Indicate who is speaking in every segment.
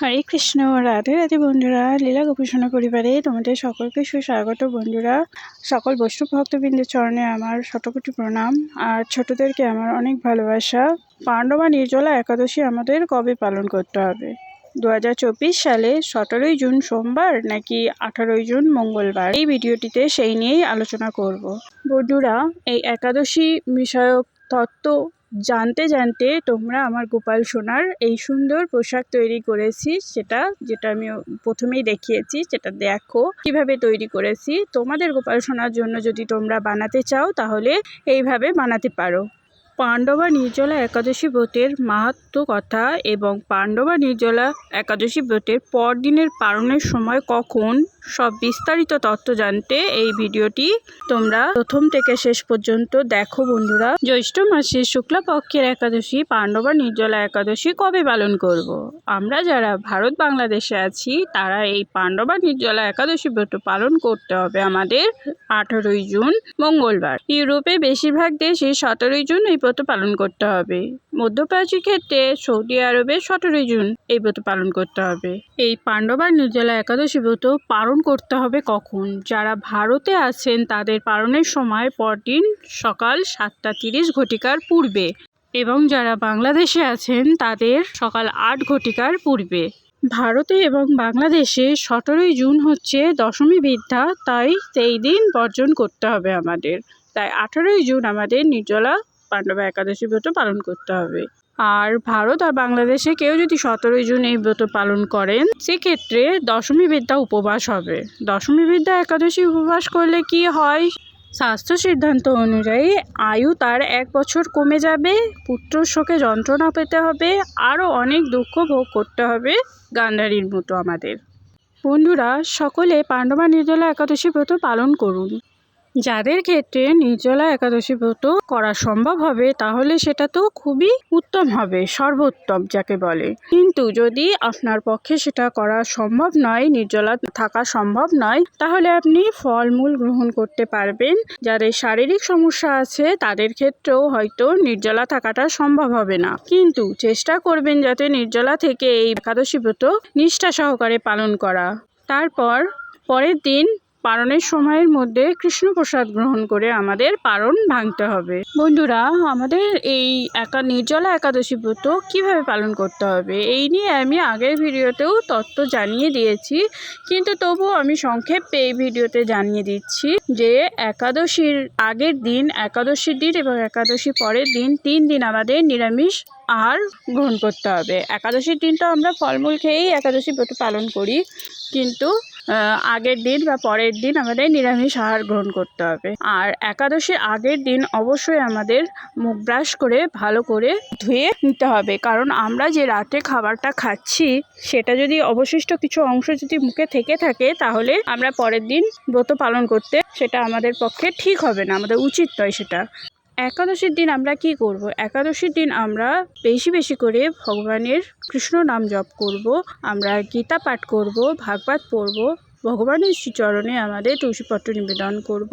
Speaker 1: হরে কৃষ্ণ, রাধে রাধে বন্ধুরা, লীলা গোপীষণা পরিবারে তোমাদের সকলকে সুস্বাগত বন্ধুরা। সকল বৈষ্ণব ভক্তবৃন্দের চরণে আমার শতকোটি প্রণাম, আর ছোটদেরকে আমার অনেক ভালোবাসা। পাণ্ডবা নির্জলা একাদশী আমাদের কবে পালন করতে হবে? দু হাজার চব্বিশ সালে সতেরোই জুন সোমবার নাকি আঠারোই জুন মঙ্গলবার? এই ভিডিওটিতে সেই নিয়েই আলোচনা করব। বন্ধুরা, এই একাদশী বিষয়ক তত্ত্ব জানতে জানতে তোমরা আমার গোপাল সোনার এই সুন্দর পোশাক তৈরি করেছি, সেটা যেটা আমি প্রথমেই দেখিয়েছি, সেটা দেখো। কীভাবে তৈরি করেছি? তোমাদের গোপাল সোনার জন্য যদি তোমরা বানাতে চাও, তাহলে এইভাবে বানাতে পারো। পাণ্ডবা নির্জলা একাদশী ব্রতের মাহাত্ম কথা এবং পাণ্ডবা নির্জলা একাদশী ব্রতের পরদিনের পালনের সময় কখন সব বিস্তারিত তথ্য জানতে এই ভিডিওটি তোমরা প্রথম থেকে শেষ পর্যন্ত দেখো বন্ধুরা জ্যৈষ্ঠ মাসের শুক্লাপক্ষের একাদশী পাণ্ডবা নির্জলা একাদশী কবে পালন করব। আমরা যারা ভারত বাংলাদেশে আছি, তারা এই পাণ্ডবা নির্জলা একাদশী ব্রত পালন করতে হবে আমাদের আঠেরোই জুন মঙ্গলবার ইউরোপে বেশিরভাগ দেশে সতেরোই জুন এই ব্রত পালন করতে হবে। মধ্যপ্রাচ্যের ক্ষেত্রে সৌদি আরবে সতেরোই জুন এই ব্রত পালন করতে হবে। এই পাণ্ডবার নির্জলা একাদশী ব্রত পালন করতে হবে কখন? যারা ভারতে আছেন, তাদের পালনের সময় পরদিন সকাল সাতটা তিরিশ ঘটিকার পূর্বে এবং যারা বাংলাদেশে আছেন, তাদের সকাল আট ঘটিকার পূর্বে। ভারতে এবং বাংলাদেশে সতেরোই জুন হচ্ছে দশমী বিদ্যা, তাই সেই দিন বর্জন করতে হবে আমাদের। তাই আঠারোই জুন আমাদের নির্জলা পাণ্ডবা একাদশী ব্রত পালন করতে হবে। আর ভারত আর বাংলাদেশে কেউ যদি সতেরোই জুন এই ব্রত পালন করেন, সেক্ষেত্রে দশমী বিদ্যা উপবাস হবে। দশমী বিদ্যা একাদশী উপবাস করলে কি হয়? স্বাস্থ্য সিদ্ধান্ত অনুযায়ী আয়ু তার এক বছর কমে যাবে, পুত্র শোকে যন্ত্রণা পেতে হবে, আরও অনেক দুঃখ ভোগ করতে হবে গান্ধারীর মতো আমাদের। বন্ধুরা, সকলে পাণ্ডবা নির্জলা একাদশী ব্রত পালন করুন। যাদের ক্ষেত্রে নির্জলা একাদশী ব্রত করা সম্ভব হবে, তাহলে সেটা তো খুবই উত্তম হবে, সর্বোত্তম যাকে বলে। কিন্তু যদি আপনার পক্ষে সেটা করা সম্ভব নয়, নির্জলা থাকা সম্ভব নয়, তাহলে আপনি ফলমূল গ্রহণ করতে পারবেন। যাদের শারীরিক সমস্যা আছে, তাদের ক্ষেত্রেও হয়তো নির্জলা থাকাটা সম্ভব হবে না। কিন্তু চেষ্টা করবেন যাতে নির্জলা থেকে এই একাদশী ব্রত নিষ্ঠা সহকারে পালন করা। তারপর পরের দিন পালনের সময়ের মধ্যে কৃষ্ণ প্রসাদ গ্রহণ করে আমাদের পারণ ভাঙতে হবে। বন্ধুরা, আমাদের এই একা, নির্জলা একাদশী ব্রত কীভাবে পালন করতে হবে, এই নিয়ে আমি আগের ভিডিওতেও তত্ত্ব জানিয়ে দিয়েছি। কিন্তু তবুও আমি সংক্ষেপে এই ভিডিওতে জানিয়ে দিচ্ছি যে, একাদশীর আগের দিন, একাদশীর দিন এবং একাদশী পরের দিন তিন দিন আমাদের নিরামিষ আহার গ্রহণ করতে হবে। একাদশীর দিনটা আমরা ফলমূল খেয়েই একাদশী ব্রত পালন করি। কিন্তু আগের দিন বা পরের দিন আমাদের নিরামিষ আহার গ্রহণ করতে হবে। আর একাদশীর আগের দিন অবশ্যই আমাদের মুখ ব্রাশ করে ভালো করে ধুয়ে নিতে হবে। কারণ আমরা যে রাতে খাবারটা খাচ্ছি, সেটা যদি অবশিষ্ট কিছু অংশ যদি মুখে থেকে থাকে, তাহলে আমরা পরের দিন ব্রত পালন করতে সেটা আমাদের পক্ষে ঠিক হবে না, আমাদের উচিত নয় সেটা। একাদশীর দিন আমরা কি করব? একাদশীর দিন আমরা বেশি বেশি করে ভগবানের কৃষ্ণ নাম জপ করব, আমরা গীতা পাঠ করব, ভাগবত পড়ব, ভগবানের শ্রীচরণে আমাদের তুলসীপত্র নিবেদন করব,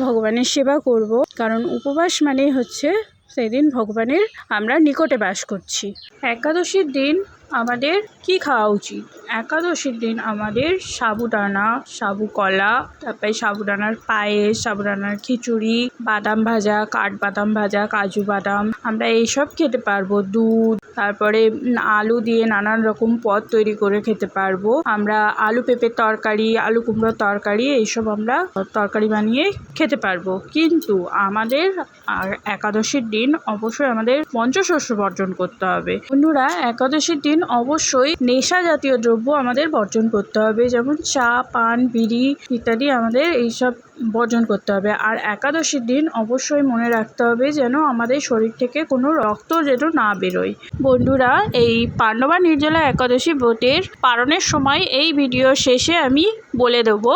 Speaker 1: ভগবানের সেবা করব। কারণ উপবাস মানে হচ্ছে সেদিন ভগবানের আমরা নিকটে বাস করছি। একাদশীর দিন আমাদের কি খাওয়া উচিত? একাদশীর দিন আমাদের সাবুদানা সাবু কলা তারপরে সাবুদানার পায়েস, সাবুদানার খিচুড়ি, বাদাম ভাজা, কাঠবাদাম ভাজা, কাজু বাদাম। আমরা এইসব খেতে পারব, দুধ, তারপরে আলু দিয়ে নানান রকম পদ তৈরি করে খেতে পারব। আমরা আলু পেঁপের তরকারি, আলু কুমড়োর তরকারি, এইসব আমরা তরকারি বানিয়ে খেতে পারব। কিন্তু আমাদের আর একাদশীর দিন অবশ্যই আমাদের পঞ্চশস্য বর্জন করতে হবে। বন্ধুরা, একাদশীর দিন অবশ্যই নেশা জাতীয় দ্রব্য আমাদের বর্জন করতে হবে। যেমন চা, পান, বিড়ি ইত্যাদি আমাদের এইসব বর্জন করতে হবে। আর একাদশীর দিন অবশ্যই মনে রাখতে হবে যেন আমাদের শরীর থেকে কোনো রক্ত যেন না বেরোয়। বন্ধুরা, এই পাণ্ডবা নির্জলা একাদশী ব্রতের পালনের সময় এই ভিডিও শেষে আমি বলে দেবো,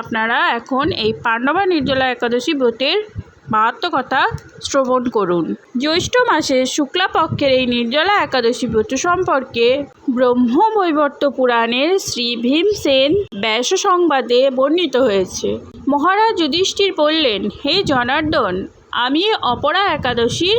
Speaker 1: আপনারা এখন এই পাণ্ডবা নির্জলা একাদশী ব্রতের মাহাত্ম কথা শ্রবণ করুন। জ্যৈষ্ঠ মাসের শুক্লাপক্ষের এই নির্জলা একাদশী ব্রত সম্পর্কে ব্রহ্মবৈবর্ত পুরাণের শ্রী ভীমসেন ব্যাস সংবাদে বর্ণিত হয়েছে। মহারাজ যুধিষ্ঠির বললেন, হে জনার্দন, আমি অপরা একাদশীর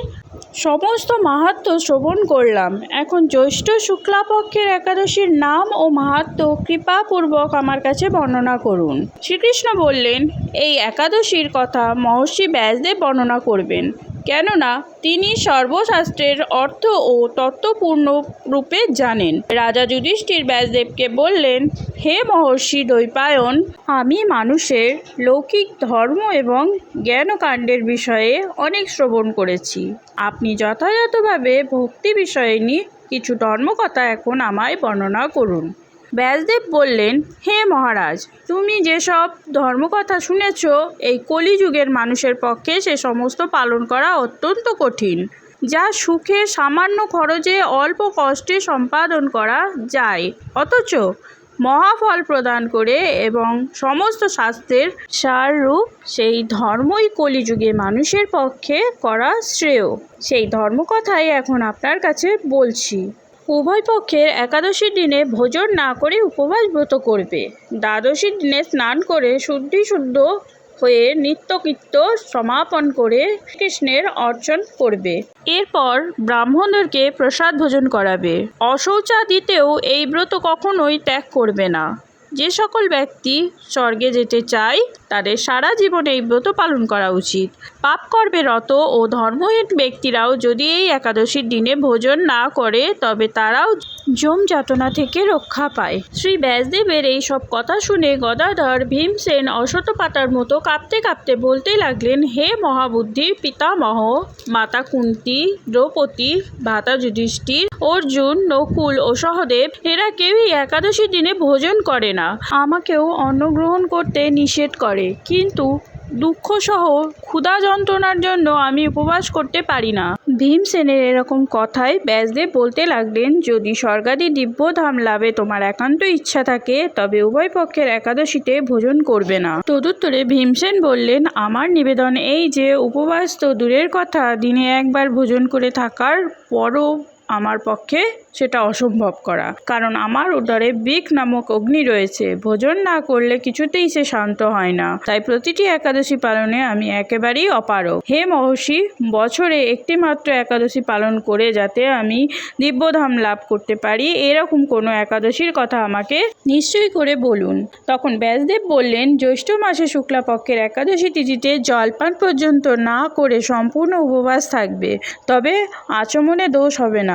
Speaker 1: সমস্ত মাহাত্ম শ্রবণ করলাম। এখন জ্যৈষ্ঠ শুক্লাপক্ষের একাদশীর নাম ও মাহাত্ম কৃপাপূর্বক আমার কাছে বর্ণনা করুন। শ্রীকৃষ্ণ বললেন, এই একাদশীর কথা মহর্ষি ব্যাসদেব বর্ণনা করবেন। কেননা তিনি সর্বশাস্ত্রের অর্থ ও তত্ত্বপূর্ণ রূপে জানেন। রাজা যুধিষ্ঠির ব্যাসদেবকে বললেন, হে মহর্ষি দ্বৈপায়ন, আমি মানুষের লৌকিক ধর্ম এবং জ্ঞানকাণ্ডের বিষয়ে অনেক শ্রবণ করেছি। আপনি যথাযথভাবে ভক্তি বিষয়ে নিয়ে কিছু ধর্মকথা এখন আমায় বর্ণনা করুন। ব্যাসদেব বললেন, হে মহারাজ, তুমি যেসব ধর্মকথা শুনেছ, এই কলিযুগের মানুষের পক্ষে সে সমস্ত পালন করা অত্যন্ত কঠিন, যা সুখে সামান্য খরচে অল্প কষ্টে সম্পাদন করা যায়। অথচ মহাফল প্রদান করে এবং সমস্ত শাস্ত্রের সাররূপ সেই ধর্মই কলিযুগে মানুষের পক্ষে করা শ্রেয়। সেই ধর্মকথাই এখন আপনার কাছে বলছি। উভয় পক্ষের একাদশীর দিনে ভোজন না করে উপবাস ব্রত করবে। দ্বাদশীর দিনে স্নান করে শুদ্ধি শুদ্ধ হয়ে নিত্যকৃত্য সমাপন করে কৃষ্ণের অর্চন করবে। এরপর ব্রাহ্মণদেরকে প্রসাদ ভোজন করাবে। অশৌচাদিতেও এই ব্রত কখনোই ত্যাগ করবে না। যে সকল ব্যক্তি স্বর্গে যেতে চায়, তাদের সারা জীবনে এই ব্রত পালন করা উচিত। পাপ কর্মে রত ও ধর্মহীন ব্যক্তিরাও যদি এই একাদশীর দিনে ভোজন না করে, তবে তারাও যম যাতনা থেকে রক্ষা পায়। শ্রী ব্যাসদেবের এই সব কথা শুনে গদাধর ভীমসেন অশত পাতার মতো কাঁপতে কাঁপতে বলতে লাগলেন, হে মহাবুদ্ধির পিতামহ, মাতা কুন্তি, দ্রৌপদী, ভাতা যুধিষ্ঠির, অর্জুন, নকুল ও সহদেব, এরা কেউই একাদশী দিনে ভোজন করে না। আমাকেও অন্ন গ্রহণ করতে নিষেধ করে। কিন্তু দুঃখসহ ক্ষুধা যন্ত্রণার জন্য আমি উপবাস করতে পারি না। ভীমসেনের এরকম কথায় ব্যাসদেব বলতে লাগলেন, যদি স্বর্গাদি দিব্যধাম লাভে তোমার একান্ত ইচ্ছা থাকে, তবে উভয় পক্ষের একাদশীতে ভোজন করবে না। তদুত্তরে ভীমসেন বললেন, আমার নিবেদন এই যে, উপবাস তো দূরের কথা, দিনে একবার ভোজন করে থাকার পরও আমার পক্ষে সেটা অসম্ভব করা। কারণ আমার উদরে বিক নামক অগ্নি রয়েছে। ভোজন না করলে কিছুতেই সে শান্ত হয় না। তাই প্রতিটি একাদশী পালনে আমি একেবারেই অপারগ। হে মহর্ষি, বছরে একটি মাত্র একাদশী পালন করে যাতে আমি দিব্যধাম লাভ করতে পারি, এরকম কোনো একাদশীর কথা আমাকে নিশ্চয়ই করে বলুন। তখন ব্যাসদেব বললেন, জ্যৈষ্ঠ মাসে শুক্লাপক্ষের একাদশী তিথিতে জলপান পর্যন্ত না করে সম্পূর্ণ উপবাস থাকবে, তবে আচমনে দোষ হবে না।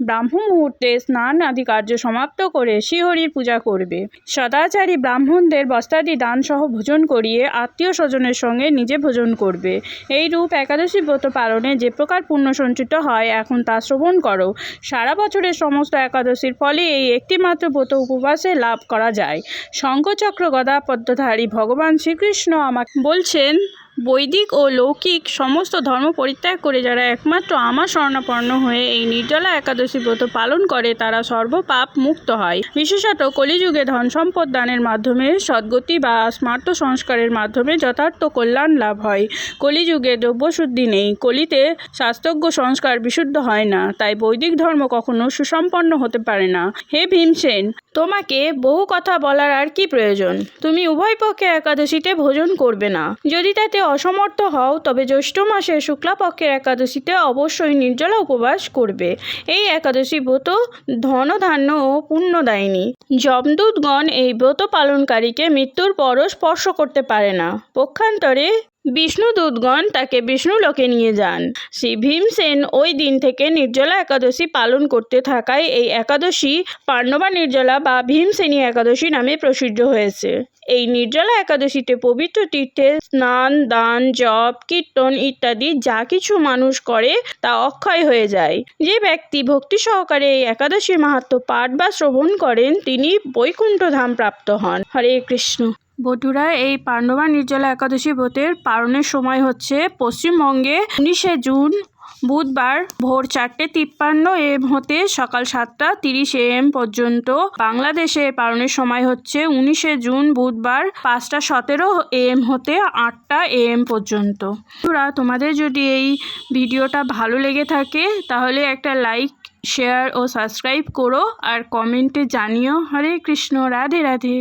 Speaker 1: ব্রাহ্ম মুহূর্তে স্নান আদি কার্য সমাপ্ত করে শ্রীহরির পূজা করবে। সদাচারী ব্রাহ্মণদের বস্তাদি দান সহ ভোজন করিয়ে আত্মীয় স্বজনের সঙ্গে নিজে ভোজন করবে। এই রূপ একাদশী ব্রত পালনে যে প্রকার পুণ্য সঞ্চিত হয়, এখন তা শ্রবণ করো। সারা বছরের সমস্ত একাদশীর ফলে এই একটিমাত্র ব্রত উপবাসে লাভ করা যায়। শঙ্খচক্র গদা পদ্মধারী ভগবান শ্রীকৃষ্ণ আমাকে বলছেন বৈদিক ও লৌকিক সমস্ত ধর্ম পরিত্যাগ করে যারা একমাত্র আমার স্বর্ণাপন্ন হয়ে এই নির্জলা একাদশী ব্রত পালন করে, তারা সর্বপাপ মুক্ত হয়। বিশেষত কলিযুগে ধন সম্পদ দানের মাধ্যমে, সদ্গতি বা স্মার্ত সংস্কারের মাধ্যমে যথার্থ কল্যাণ লাভ হয়। কলিযুগে দ্রব্যশুদ্ধি নেই, কলিতে শাস্ত্রজ্ঞ সংস্কার বিশুদ্ধ হয় না, তাই বৈদিক ধর্ম কখনো সুসম্পন্ন হতে পারে না। হে ভীমসেন, তোমাকে বহু কথা বলার আর কি প্রয়োজন? তুমি উভয় পক্ষে একাদশীতে ভোজন করবে না। যদি তাতে অসমর্থ হও, তবে জ্যৈষ্ঠ মাসের শুক্লাপক্ষের একাদশীতে অবশ্যই নির্জলা উপবাস করবে। এই একাদশী ব্রত ধন ধান্য ও পুণ্যদায়িনী। যমদূতগণ এই ব্রত পালনকারীকে মৃত্যুর পরও স্পর্শ করতে পারে না। পক্ষান্তরে বিষ্ণুদূতগণ তাকে বিষ্ণুলোকে নিয়ে যান। শ্রী ভীমসেন ওই দিন থেকে নির্জলা একাদশী পালন করতে থাকায় এই একাদশী পাণ্ডবা নির্জলা বা ভীমসেনী একাদশী নামে প্রসিদ্ধ হয়েছে। এই নির্জলা একাদশীতে পবিত্র তীর্থে স্নান, দান, জপ, কীর্তন ইত্যাদি যা কিছু মানুষ করে তা অক্ষয় হয়ে যায়। যে ব্যক্তি ভক্তি সহকারে এই একাদশীর মাহাত্ম্য পাঠ বা শ্রবণ করেন, তিনি বৈকুণ্ঠ ধাম প্রাপ্ত হন। হরে কৃষ্ণ। বটুরা, এই পাণ্ডবা নির্জলা একাদশী ব্রতের পালনের সময় হচ্ছে পশ্চিমবঙ্গে উনিশে জুন বুধবার ভোর চারটে তিপ্পান্ন এম হতে সকাল সাতটা তিরিশ এম পর্যন্ত বাংলাদেশে পালনের সময় হচ্ছে উনিশে জুন বুধবার পাঁচটা সতেরো এম হতে আটটা এম পর্যন্ত। বন্ধুরা, তোমাদের যদি এই ভিডিওটা ভালো লেগে থাকে, তাহলে একটা লাইক, শেয়ার ও সাবস্ক্রাইব করো আর কমেন্টে জানিও। হরে কৃষ্ণ, রাধে রাধে।